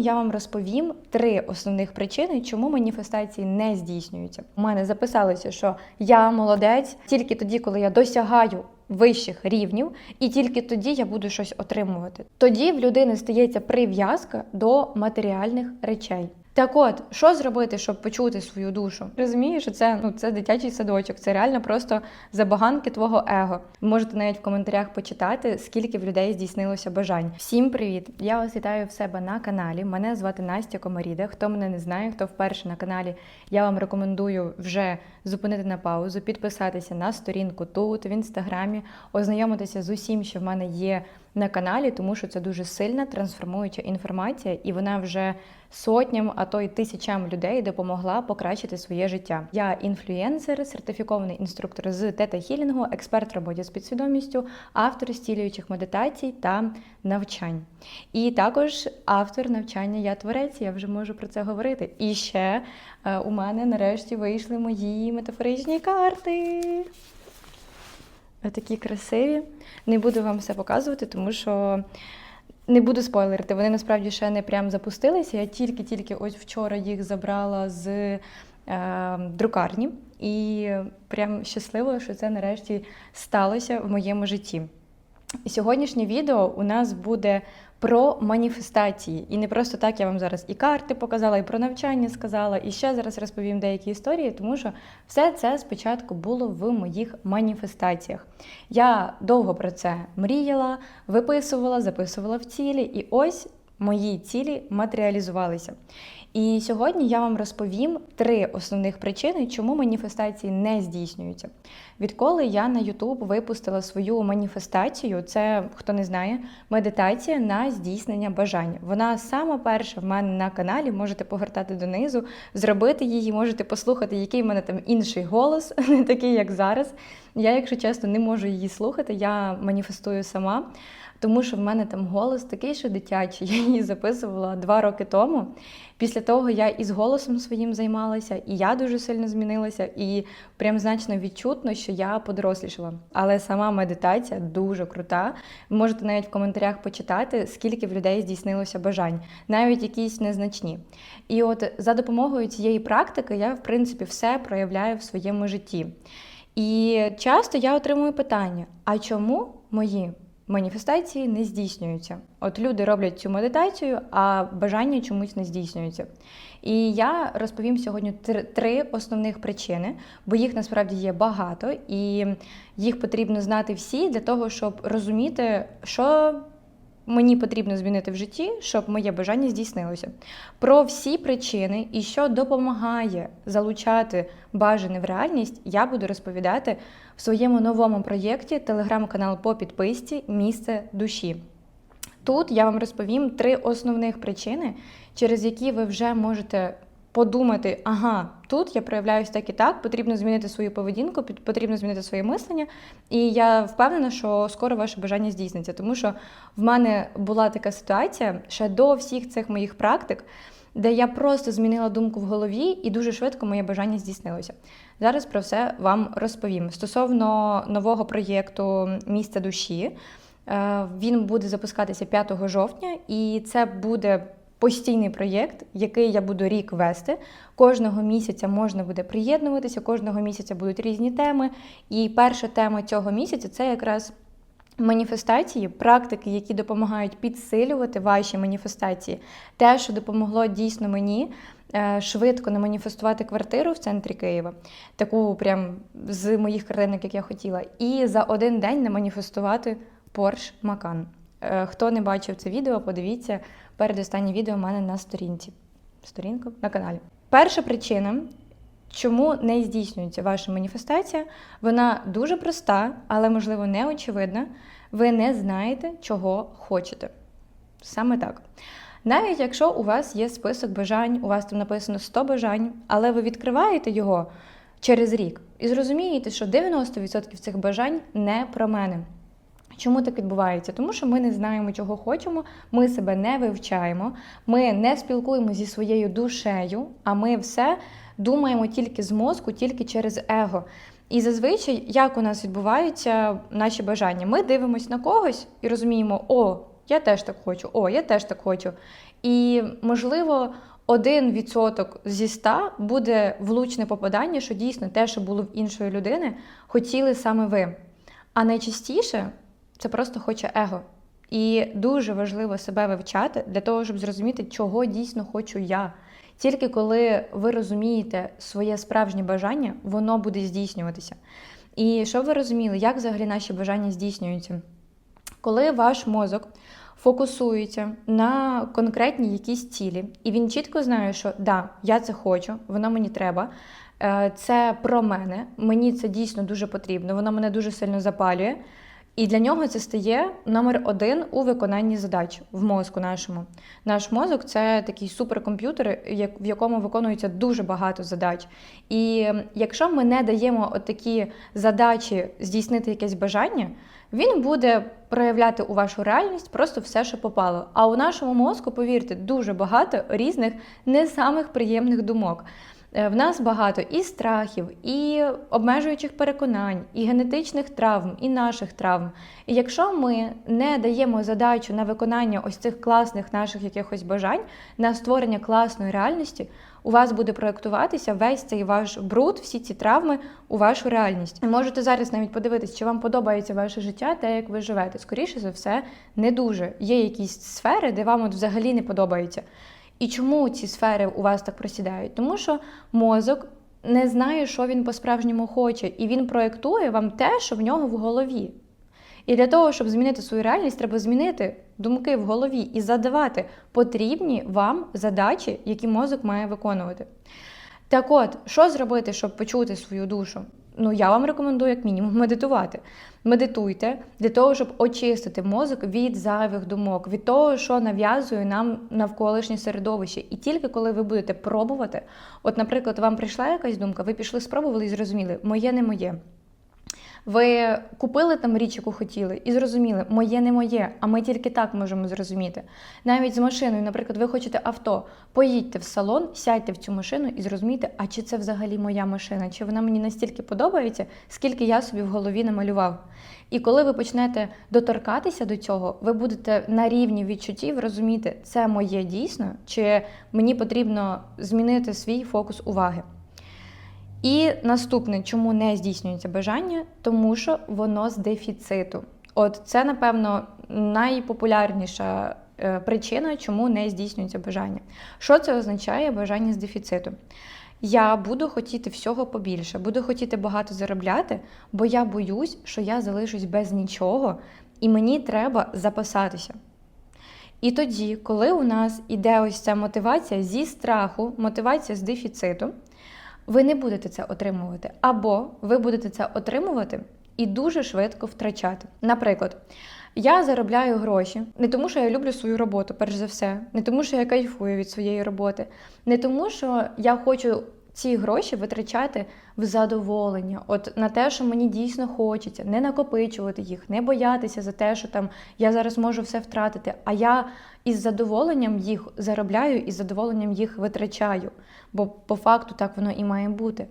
Я вам розповім три основних причини, чому маніфестації не здійснюються. У мене записалося, що я молодець тільки тоді, коли я досягаю вищих рівнів, і тільки тоді я буду щось отримувати. Тоді в людини стається прив'язка до матеріальних речей. Так от, що зробити, щоб почути свою душу? Розумієш, що це ну це дитячий садочок, це реально просто забаганки твого его. Можете навіть в коментарях почитати, скільки в людей здійснилося бажань. Всім привіт! Я вас вітаю в себе на каналі. Мене звати Настя Комаріда. Хто мене не знає, хто вперше на каналі, я вам рекомендую вже зупинити на паузу, підписатися на сторінку тут, в інстаграмі, ознайомитися з усім, що в мене є на каналі, тому що це дуже сильна трансформуюча інформація, і вона вже сотням, а то й тисячам людей допомогла покращити своє життя. Я інфлюенсер, сертифікований інструктор з тета-хілінгу, експерт в роботі з підсвідомістю, автор стілюючих медитацій та навчань. І також автор навчання Я творець, я вже можу про це говорити. І ще е, у мене нарешті вийшли мої метафоричні карти. Такі красиві. Не буду вам все показувати, тому що не буду спойлерити. Вони насправді ще не прям запустилися. Я тільки-тільки ось вчора їх забрала з е, друкарні, і прям щасливо, що це нарешті сталося в моєму житті. Сьогоднішнє відео у нас буде про маніфестації. І не просто так я вам зараз і карти показала, і про навчання сказала, і ще зараз розповім деякі історії, тому що все це спочатку було в моїх маніфестаціях. Я довго про це мріяла, виписувала, записувала в цілі, і ось мої цілі матеріалізувалися. І сьогодні я вам розповім три основних причини, чому маніфестації не здійснюються. Відколи я на YouTube випустила свою маніфестацію, це хто не знає, медитація на здійснення бажань. Вона сама перша в мене на каналі. Можете погортати донизу, зробити її, можете послухати, який в мене там інший голос, не такий, як зараз. Я, якщо чесно, не можу її слухати. Я маніфестую сама. Тому що в мене там голос такий, що дитячий. Я її записувала два роки тому. Після того я і з голосом своїм займалася, і я дуже сильно змінилася, і прям значно відчутно, що я подорослішала. Але сама медитація дуже крута. Можете навіть в коментарях почитати, скільки в людей здійснилося бажань, навіть якісь незначні. І от за допомогою цієї практики я, в принципі, все проявляю в своєму житті. І часто я отримую питання: а чому мої? Маніфестації не здійснюються. От люди роблять цю медитацію, а бажання чомусь не здійснюються. І я розповім сьогодні три основних причини, бо їх насправді є багато, і їх потрібно знати всі для того, щоб розуміти, що мені потрібно змінити в житті, щоб моє бажання здійснилося. Про всі причини і що допомагає залучати бажане в реальність, я буду розповідати в своєму новому проєкті телеграм-канал по підписці Місце душі. Тут я вам розповім три основних причини, через які ви вже можете подумати, ага, тут я проявляюсь так і так, потрібно змінити свою поведінку, потрібно змінити своє мислення. І я впевнена, що скоро ваше бажання здійсниться, тому що в мене була така ситуація ще до всіх цих моїх практик. Де я просто змінила думку в голові, і дуже швидко моє бажання здійснилося. Зараз про все вам розповім. Стосовно нового проєкту Місце душі, е, він буде запускатися 5 жовтня, і це буде постійний проєкт, який я буду рік вести. Кожного місяця можна буде приєднуватися, кожного місяця будуть різні теми. І перша тема цього місяця це якраз. Маніфестації, практики, які допомагають підсилювати ваші маніфестації, те, що допомогло дійсно мені е, швидко наманіфестувати квартиру в центрі Києва, таку прям з моїх картинок, як я хотіла, і за один день наманіфестувати Porsche Macan. Е, хто не бачив це відео, подивіться передостаннє відео у мене на сторінці. Сторінка на каналі. Перша причина, чому не здійснюється ваша маніфестація, вона дуже проста, але, можливо, не очевидна. Ви не знаєте, чого хочете. Саме так. Навіть якщо у вас є список бажань, у вас там написано 100 бажань, але ви відкриваєте його через рік і зрозумієте, що 90% цих бажань не про мене. Чому так відбувається? Тому що ми не знаємо, чого хочемо, ми себе не вивчаємо, ми не спілкуємося зі своєю душею, а ми все думаємо тільки з мозку, тільки через его. І зазвичай, як у нас відбуваються наші бажання, ми дивимося на когось і розуміємо, о, я теж так хочу, о, я теж так хочу. І, можливо, один відсоток зі ста буде влучне попадання, що дійсно те, що було в іншої людини, хотіли саме ви. А найчастіше це просто хоче его. І дуже важливо себе вивчати для того, щоб зрозуміти, чого дійсно хочу я. Тільки коли ви розумієте своє справжнє бажання, воно буде здійснюватися. І щоб ви розуміли, як взагалі наші бажання здійснюються? Коли ваш мозок фокусується на конкретній якійсь цілі, і він чітко знає, що да, я це хочу, воно мені треба. е, Це про мене, мені це дійсно дуже потрібно, воно мене дуже сильно запалює. І для нього це стає номер один у виконанні задач в мозку нашому. Наш мозок це такий суперкомп'ютер, в якому виконується дуже багато задач. І якщо ми не даємо такі задачі здійснити якесь бажання, він буде проявляти у вашу реальність просто все, що попало. А у нашому мозку, повірте, дуже багато різних не самих приємних думок. Е, В нас багато і страхів, і обмежуючих переконань, і генетичних травм, і наших травм. І якщо ми не даємо задачу на виконання ось цих класних наших якихось бажань, на створення класної реальності, у вас буде проєктуватися весь цей ваш бруд, всі ці травми у вашу реальність. Можете зараз навіть подивитись, чи вам подобається ваше життя, те, як ви живете. Скоріше за все, не дуже. Є якісь сфери, де вам от взагалі не подобається. І чому ці сфери у вас так просідають? Тому що мозок не знає, що він по-справжньому хоче, і він проєктує вам те, що в нього в голові. І для того, щоб змінити свою реальність, треба змінити думки в голові і задавати потрібні вам задачі, які мозок має виконувати. Так от, що зробити, щоб почути свою душу? Ну, я вам рекомендую, як мінімум, медитувати. Медитуйте для того, щоб очистити мозок від зайвих думок, від того, що нав'язує нам навколишнє середовище. І тільки коли ви будете пробувати, от, наприклад, вам прийшла якась думка, ви пішли, спробували і зрозуміли, моє не моє. Ви купили там річ, яку хотіли, і зрозуміли, моє не моє, а ми тільки так можемо зрозуміти. Навіть з машиною, наприклад, ви хочете авто, поїдьте в салон, сядьте в цю машину і зрозумійте, а чи це взагалі моя машина, чи вона мені настільки подобається, скільки я собі в голові намалював. І коли ви почнете доторкатися до цього, ви будете на рівні відчуттів розуміти, це моє дійсно, чи мені потрібно змінити свій фокус уваги. І наступне, чому не здійснюється бажання, тому що воно з дефіциту. От це, напевно, найпопулярніша е, причина, чому не здійснюється бажання. Що це означає бажання з дефіциту? Я буду хотіти всього побільше, буду хотіти багато заробляти, бо я боюсь, що я залишусь без нічого, і мені треба запасатися. І тоді, коли у нас іде ось ця мотивація зі страху, мотивація з дефіциту, ви не будете це отримувати. Або ви будете це отримувати і дуже швидко втрачати. Наприклад, я заробляю гроші не тому, що я люблю свою роботу, перш за все, не тому, що я кайфую від своєї роботи, не тому, що я хочу. Ці гроші витрачати в задоволення, от на те, що мені дійсно хочеться, не накопичувати їх, не боятися за те, що там я зараз можу все втратити. А я із задоволенням їх заробляю і з задоволенням їх витрачаю. Бо по факту так воно і має бути.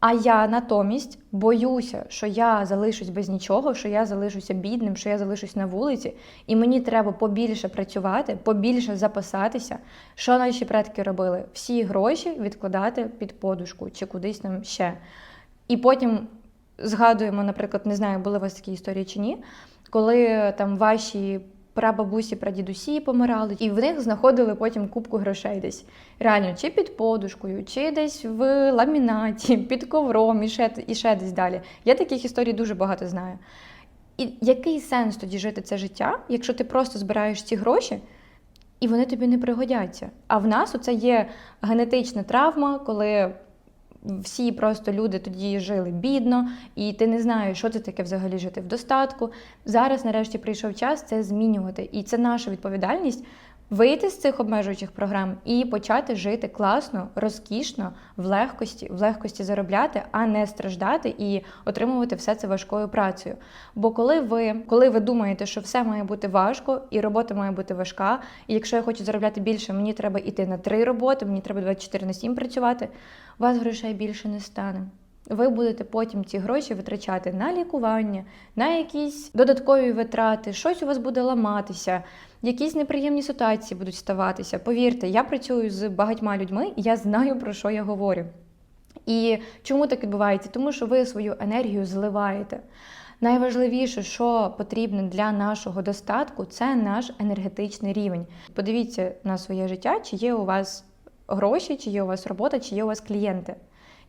А я натомість боюся, що я залишусь без нічого, що я залишуся бідним, що я залишусь на вулиці, і мені треба побільше працювати, побільше запасатися. Що наші предки робили? Всі гроші відкладати під подушку чи кудись там ще. І потім згадуємо, наприклад, не знаю, були у вас такі історії чи ні, коли там ваші прабабусі, прадідусі помирали, і в них знаходили потім кубку грошей десь. Реально, чи під подушкою, чи десь в ламінаті, під ковром і ще, і ще десь далі. Я таких історій дуже багато знаю. І який сенс тоді жити це життя, якщо ти просто збираєш ці гроші? І вони тобі не пригодяться. А в нас оце є генетична травма, коли всі просто люди тоді жили бідно, і ти не знаєш, що це таке взагалі жити в достатку. Зараз, нарешті, прийшов час це змінювати. І це наша відповідальність вийти з цих обмежуючих програм і почати жити класно, розкішно, в легкості, в легкості заробляти, а не страждати і отримувати все це важкою працею. Бо коли ви, коли ви думаєте, що все має бути важко, і робота має бути важка, і якщо я хочу заробляти більше, мені треба йти на три роботи, мені треба 24 на 7 працювати, у вас грошей більше не стане. ви будете потім ці гроші витрачати на лікування, на якісь додаткові витрати, щось у вас буде ламатися, якісь неприємні ситуації будуть ставатися. Повірте, я працюю з багатьма людьми, і я знаю про що я говорю. І чому так відбувається? Тому що ви свою енергію зливаєте. Найважливіше, що потрібно для нашого достатку, це наш енергетичний рівень. Подивіться на своє життя, чи є у вас гроші, чи є у вас робота, чи є у вас клієнти.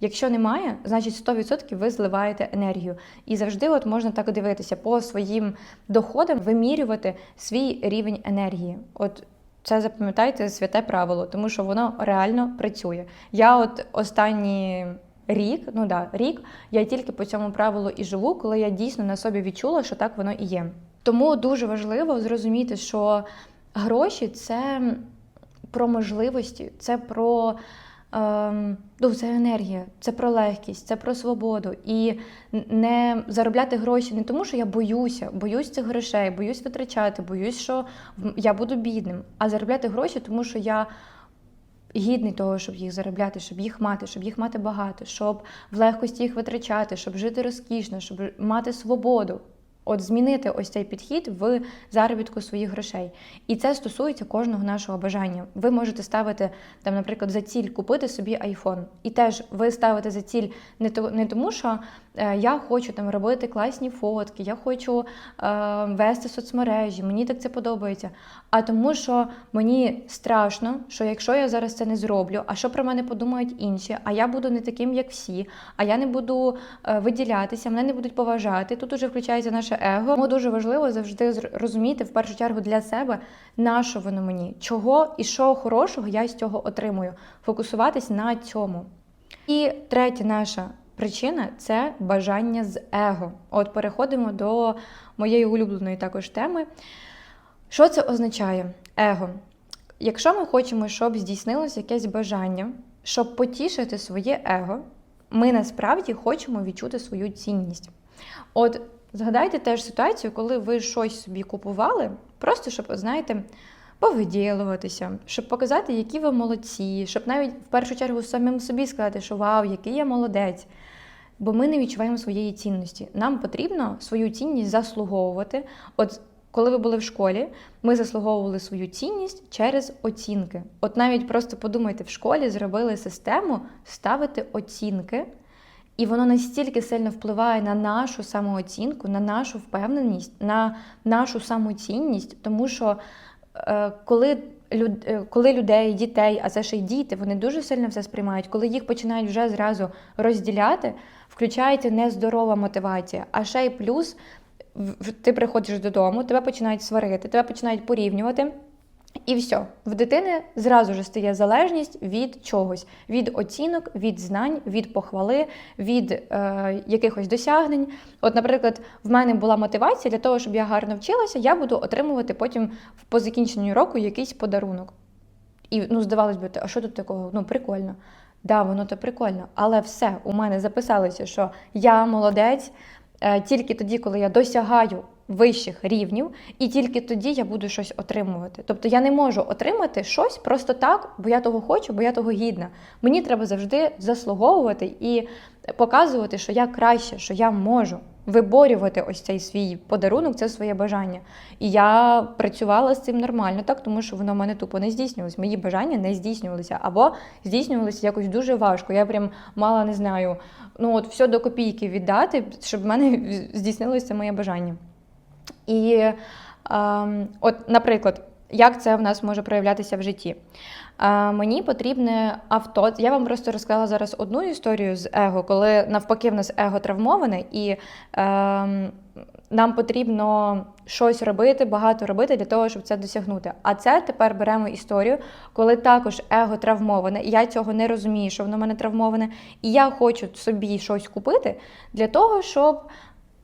Якщо немає, значить 100% ви зливаєте енергію. І завжди от можна так дивитися по своїм доходам, вимірювати свій рівень енергії. От це запам'ятайте святе правило, тому що воно реально працює. Я от останні рік, ну да, рік, я тільки по цьому правилу і живу, коли я дійсно на собі відчула, що так воно і є. Тому дуже важливо зрозуміти, що гроші це про можливості, це про. Ем, ну, це енергія, це про легкість, це про свободу. І не заробляти гроші не тому, що я боюся, боюсь цих грошей, боюсь витрачати, боюсь, що я буду бідним, а заробляти гроші, тому що я гідний того, щоб їх заробляти, щоб їх мати, щоб їх мати багато, щоб в легкості їх витрачати, щоб жити розкішно, щоб мати свободу. От змінити ось цей підхід в заробітку своїх грошей. І це стосується кожного нашого бажання. Ви можете ставити, там, наприклад, за ціль купити собі айфон. І теж ви ставите за ціль не то, не тому, що е, я хочу там робити класні фотки, я хочу е, вести соцмережі, мені так це подобається. А тому, що мені страшно, що якщо я зараз це не зроблю, а що про мене подумають інші, а я буду не таким, як всі, а я не буду е, виділятися, мене не будуть поважати. Тут уже включається наше его. Тому дуже важливо завжди розуміти в першу чергу для себе, на що воно мені, чого і що хорошого я з цього отримую. Фокусуватись на цьому. І третя наша причина це бажання з его. От переходимо до моєї улюбленої також теми. Що це означає? Его. Якщо ми хочемо, щоб здійснилося якесь бажання, щоб потішити своє его, ми насправді хочемо відчути свою цінність. От Згадайте теж ситуацію, коли ви щось собі купували, просто щоб, знаєте, повиділуватися, щоб показати, які ви молодці, щоб навіть в першу чергу самим собі сказати, що вау, який я молодець. Бо ми не відчуваємо своєї цінності. Нам потрібно свою цінність заслуговувати. От коли ви були в школі, ми заслуговували свою цінність через оцінки. От навіть просто подумайте, в школі зробили систему ставити оцінки. І воно настільки сильно впливає на нашу самооцінку, на нашу впевненість, на нашу самоцінність, тому що е, коли е, коли людей, дітей, а це ще й діти, вони дуже сильно все сприймають, коли їх починають вже зразу розділяти, включається нездорова мотивація. А ще й плюс ти приходиш додому, тебе починають сварити, тебе починають порівнювати. І все, в дитини зразу ж стає залежність від чогось: від оцінок, від знань, від похвали, від е, якихось досягнень. От, наприклад, в мене була мотивація для того, щоб я гарно вчилася, я буду отримувати потім по закінченню року якийсь подарунок. І ну, здавалось би, а що тут такого? Ну, прикольно. Да, воно то прикольно. Але все, у мене записалося, що я молодець е, тільки тоді, коли я досягаю вищих рівнів, і тільки тоді я буду щось отримувати. Тобто я не можу отримати щось просто так, бо я того хочу, бо я того гідна. Мені треба завжди заслуговувати і показувати, що я краще, що я можу. Виборювати ось цей свій подарунок, це своє бажання. І я працювала з цим нормально, так тому що воно в мене тупо не здійснювалося. Мої бажання не здійснювалися або здійснювалися якось дуже важко. Я прям мала не знаю, ну от все до копійки віддати, щоб в мене здійснилося моє бажання. І, е, от, наприклад, як це в нас може проявлятися в житті? Е, мені потрібне авто. Я вам просто розказала зараз одну історію з его, коли навпаки в нас его травмоване, і е, нам потрібно щось робити, багато робити для того, щоб це досягнути. А це тепер беремо історію, коли також его травмоване, і я цього не розумію, що воно в мене травмоване, і я хочу собі щось купити для того, щоб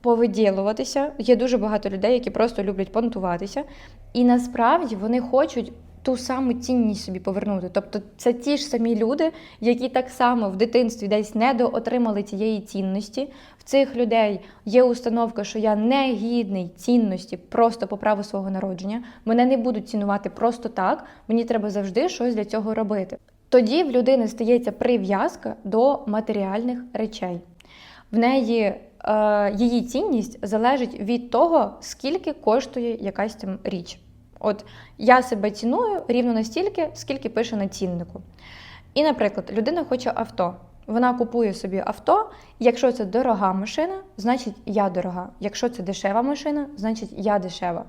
повиділуватися. Є дуже багато людей, які просто люблять понтуватися. І насправді вони хочуть ту саму цінність собі повернути. Тобто це ті ж самі люди, які так само в дитинстві десь недоотримали цієї цінності. В цих людей є установка, що я не гідний цінності просто по праву свого народження. Мене не будуть цінувати просто так. Мені треба завжди щось для цього робити. Тоді в людини стається прив'язка до матеріальних речей. В неї її цінність залежить від того, скільки коштує якась там річ. От я себе ціную рівно настільки, скільки пише на ціннику. І, наприклад, людина хоче авто. Вона купує собі авто. Якщо це дорога машина, значить я дорога. Якщо це дешева машина, значить я дешева.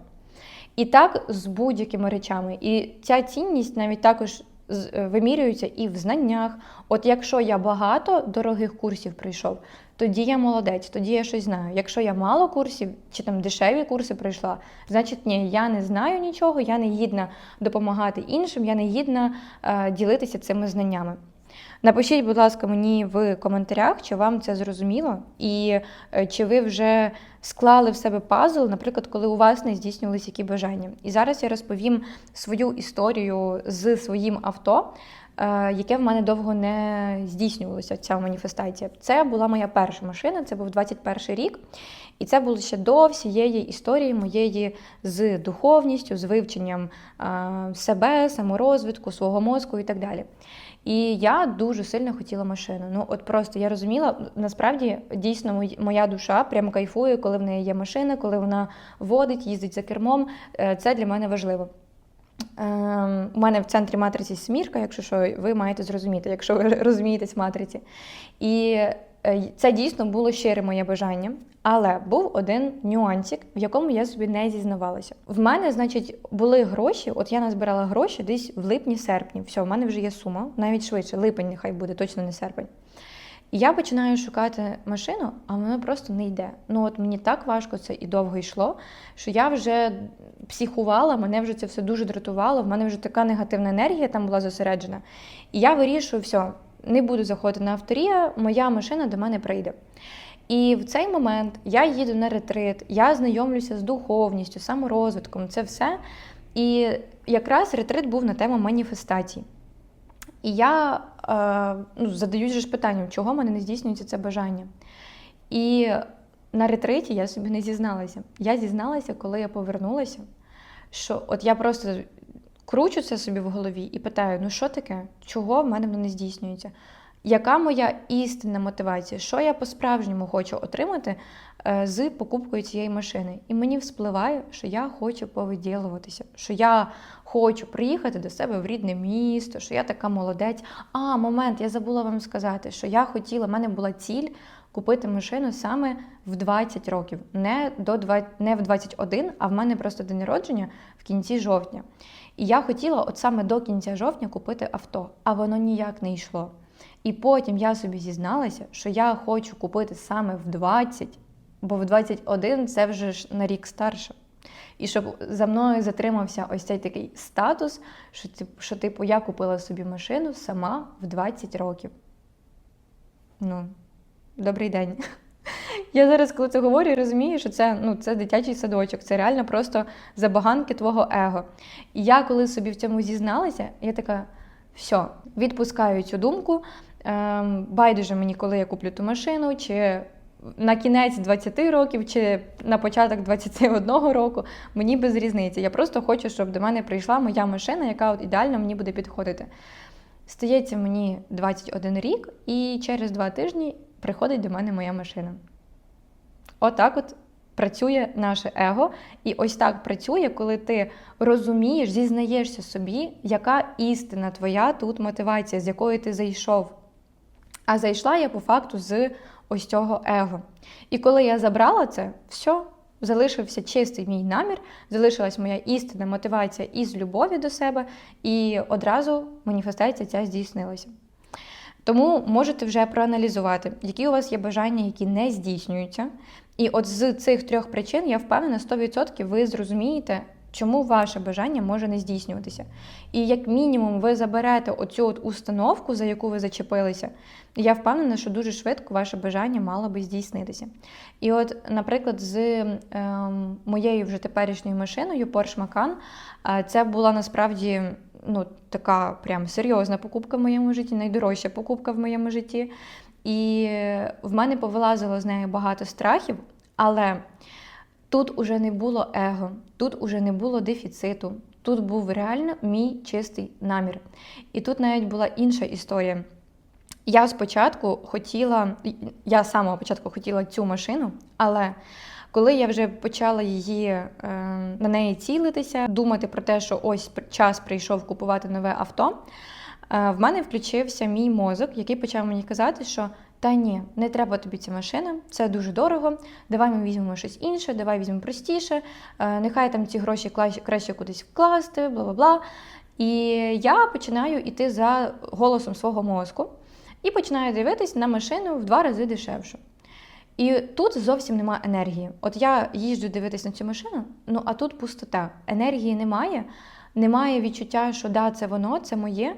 І так з будь-якими речами. І ця цінність навіть також е, вимірюється і в знаннях. От якщо я багато дорогих курсів пройшов, тоді я молодець, тоді я щось знаю. Якщо я мало курсів чи там дешеві курси пройшла, значить ні, я не знаю нічого, я не гідна допомагати іншим, я не гідна е, ділитися цими знаннями. Напишіть, будь ласка, мені в коментарях, чи вам це зрозуміло, і е, чи ви вже склали в себе пазл, наприклад, коли у вас не здійснювалися які бажання. І зараз я розповім свою історію з своїм авто, яке в мене довго не здійснювалося, ця маніфестація. Це була моя перша машина, це був 21 рік. І це було ще до всієї історії моєї з духовністю, з вивченням е, себе, саморозвитку, свого мозку і так далі. І я дуже сильно хотіла машину. Ну, от просто я розуміла, насправді дійсно моя душа прямо кайфує, коли в неї є машина, коли вона водить, їздить за кермом. Е, Це для мене важливо. Ем, У мене в центрі матриці смірка, якщо що, ви маєте зрозуміти, якщо ви розумієтесь в матриці. І е, це дійсно було щире моє бажання. Але був один нюансик, в якому я собі не зізнавалася. В мене, значить, були гроші. От я назбирала гроші десь в липні-серпні. Все, в мене вже є сума, навіть швидше. Липень нехай буде, точно не серпень. Я починаю шукати машину, а воно просто не йде. Ну от мені так важко це і довго йшло, що я вже психувала, мене вже це все дуже дратувало. В мене вже така негативна енергія там була зосереджена. І я вирішую, все, не буду заходити на авторія, моя машина до мене прийде. І в цей момент я їду на ретрит, я знайомлюся з духовністю, саморозвитком, це все. І якраз ретрит був на тему маніфестацій. І я е, ну, задаюсь же ж питанням, чого в мене не здійснюється це бажання. І на ретриті я собі не зізналася. Я зізналася, коли я повернулася, що от я просто кручу це собі в голові і питаю: ну що таке? Чого в мене воно не здійснюється? Яка моя істинна мотивація? Що я по-справжньому хочу отримати е, з покупкою цієї машини? І мені вспливає, що я хочу повиділуватися, що я хочу приїхати до себе в рідне місто, що я така молодець. А, момент, я забула вам сказати, що я хотіла, в мене була ціль купити машину саме в 20 років, не, до 20, не в 21, а в мене просто день народження в кінці жовтня. І я хотіла от саме до кінця жовтня купити авто, а воно ніяк не йшло. І потім я собі зізналася, що я хочу купити саме в 20, бо в 21 це вже ж на рік старше. І щоб за мною затримався ось цей такий статус, що, що типу, я купила собі машину сама в 20 років. Ну, добрий день. Я зараз, коли це говорю, розумію, що це, ну, це дитячий садочок, це реально просто забаганки твого его. І я, коли собі в цьому зізналася, я така: все, відпускаю цю думку. Ем, байдуже мені, коли я куплю ту машину, чи на кінець 20 років, чи на початок 21 року, мені без різниці. Я просто хочу, щоб до мене прийшла моя машина, яка от ідеально мені буде підходити. Стається мені 21 рік, і через два тижні приходить до мене моя машина. Отак от працює наше его. І ось так працює, коли ти розумієш, зізнаєшся собі, яка істина твоя тут мотивація, з якої ти зайшов. А зайшла я по факту з ось цього его. І коли я забрала це, все, залишився чистий мій намір, залишилась моя істинна мотивація із любові до себе, і одразу маніфестація ця здійснилася. Тому можете вже проаналізувати, які у вас є бажання, які не здійснюються. І от з цих трьох причин я впевнена, 100% ви зрозумієте, чому ваше бажання може не здійснюватися. І як мінімум ви заберете оцю от установку, за яку ви зачепилися. Я впевнена, що дуже швидко ваше бажання мало би здійснитися. І от, наприклад, з ем, моєю вже теперішньою машиною Porsche Macan, е, це була насправді ну, така прям серйозна покупка в моєму житті, найдорожча покупка в моєму житті. І в мене повилазило з нею багато страхів, але тут уже не було его, тут уже не було дефіциту, тут був реально мій чистий намір. І тут навіть була інша історія. Я спочатку хотіла, я з самого початку хотіла цю машину, але коли я вже почала її е, на неї цілитися, думати про те, що ось час прийшов купувати нове авто, е, в мене включився мій мозок, який почав мені казати, що та ні, не треба тобі ця машина, це дуже дорого. Давай ми візьмемо щось інше, давай візьмемо простіше. е, Нехай там ці гроші краще кудись вкласти, бла бла бла. І я починаю йти за голосом свого мозку і починаю дивитись на машину в два рази дешевшу. І тут зовсім немає енергії. От я їжджу дивитись на цю машину, ну а тут пустота. Енергії немає, немає відчуття, що да, це воно, це моє.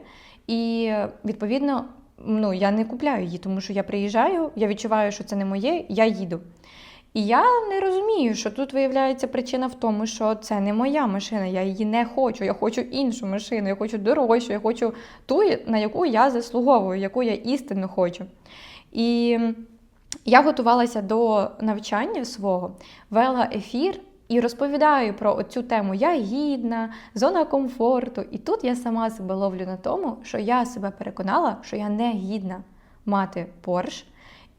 І відповідно, ну я не купляю її, тому що я приїжджаю, я відчуваю, що це не моє, я їду. І я не розумію, що тут виявляється причина в тому, що це не моя машина, я її не хочу. Я хочу іншу машину, я хочу дорожчу, я хочу ту, на яку я заслуговую, яку я істинно хочу. І я готувалася до навчання свого, вела ефір і розповідаю про цю тему Я гідна, зона комфорту. І тут я сама себе ловлю на тому, що я себе переконала, що я не гідна мати Порш,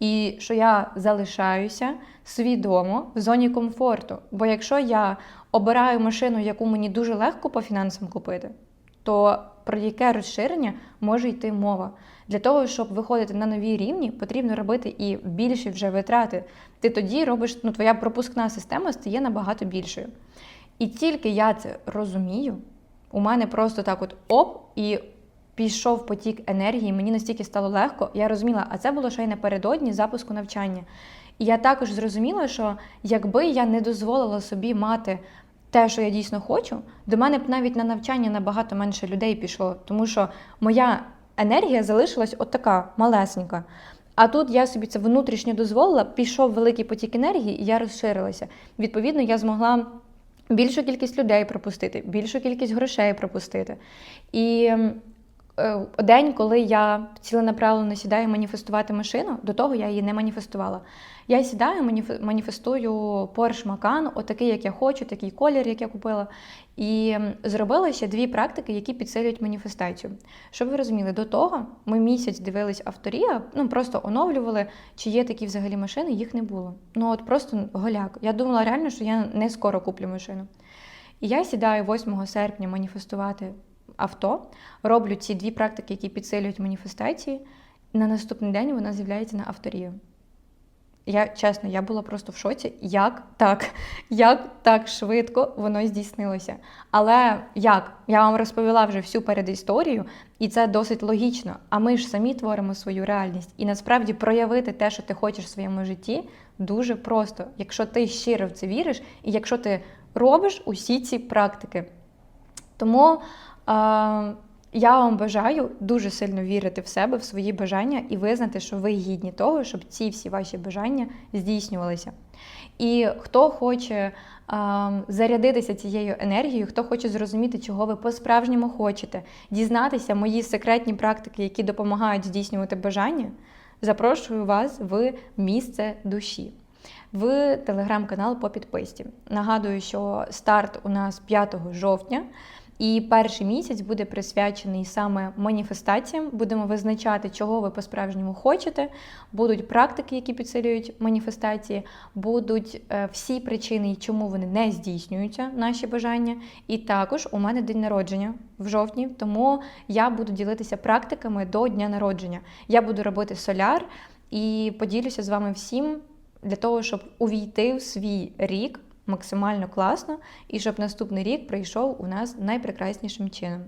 і що я залишаюся свідомо в зоні комфорту. Бо якщо я обираю машину, яку мені дуже легко по фінансам купити, то про яке розширення може йти мова? Для того, щоб виходити на нові рівні, потрібно робити і більші вже витрати. Ти тоді робиш, ну твоя пропускна система стає набагато більшою. І тільки я це розумію, у мене просто так от оп, і пішов потік енергії, мені настільки стало легко, я розуміла, а це було ще й напередодні запуску навчання. І я також зрозуміла, що якби я не дозволила собі мати те, що я дійсно хочу, до мене б навіть на навчання набагато менше людей пішло, тому що моя енергія залишилась от така малесенька. А тут я собі це внутрішньо дозволила, пішов великий потік енергії, і я розширилася. Відповідно, я змогла більшу кількість людей пропустити, більшу кількість грошей пропустити. І день, коли я ціленаправленно сідаю маніфестувати машину, до того я її не маніфестувала. Я сідаю, маніфе- маніфестую Porsche Macan, отакий, як я хочу, такий колір, як я купила. І зробила ще дві практики, які підсилюють маніфестацію. Щоб ви розуміли, до того ми місяць дивились авторія, ну просто оновлювали, чи є такі взагалі машини, їх не було. Ну от просто голяк. Я думала реально, що я не скоро куплю машину. І я сідаю 8 серпня маніфестувати авто, роблю ці дві практики, які підсилюють маніфестації. На наступний день вона з'являється на авторію. Я чесно, я була просто в шоці, як так, як так швидко воно здійснилося. Але як? Я вам розповіла вже всю передісторію, і це досить логічно. А ми ж самі творимо свою реальність. І насправді проявити те, що ти хочеш в своєму житті, дуже просто, якщо ти щиро в це віриш, і якщо ти робиш усі ці практики. Тому. Я вам бажаю дуже сильно вірити в себе, в свої бажання і визнати, що ви гідні того, щоб ці всі ваші бажання здійснювалися. І хто хоче а, зарядитися цією енергією, хто хоче зрозуміти, чого ви по-справжньому хочете, дізнатися мої секретні практики, які допомагають здійснювати бажання, запрошую вас в місце душі. В телеграм-канал по підписці. Нагадую, що старт у нас 5 жовтня. І перший місяць буде присвячений саме маніфестаціям. Будемо визначати, чого ви по-справжньому хочете. Будуть практики, які підсилюють маніфестації, будуть е, всі причини, чому вони не здійснюються, наші бажання. І також у мене день народження в жовтні, тому я буду ділитися практиками до дня народження. Я буду робити соляр і поділюся з вами всім для того, щоб увійти в свій рік максимально класно, і щоб наступний рік прийшов у нас найпрекраснішим чином.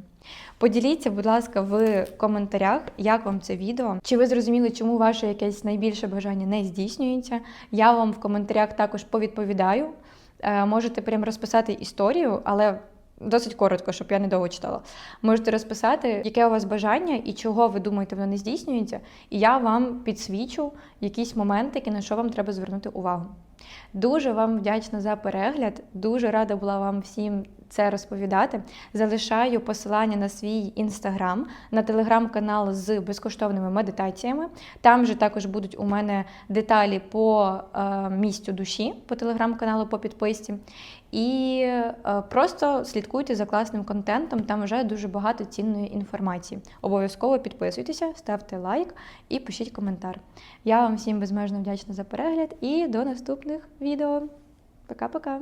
Поділіться, будь ласка, в коментарях, як вам це відео. Чи ви зрозуміли, чому ваше якесь найбільше бажання не здійснюється? Я вам в коментарях також повідповідаю. Е, Можете прям розписати історію, але досить коротко, щоб я не довго читала. Можете розписати, яке у вас бажання і чого ви думаєте, воно не здійснюється. І я вам підсвічу якісь моменти, на що вам треба звернути увагу. Дуже вам вдячна за перегляд. Дуже рада була вам всім це розповідати. Залишаю посилання на свій інстаграм, на телеграм-канал з безкоштовними медитаціями. Там же також будуть у мене деталі по е, місцю душі, по телеграм-каналу по підписці. І е, просто слідкуйте за класним контентом, там вже дуже багато цінної інформації. Обов'язково підписуйтеся, ставте лайк і пишіть коментар. Я вам всім безмежно вдячна за перегляд і до наступних відео. Пока-пока!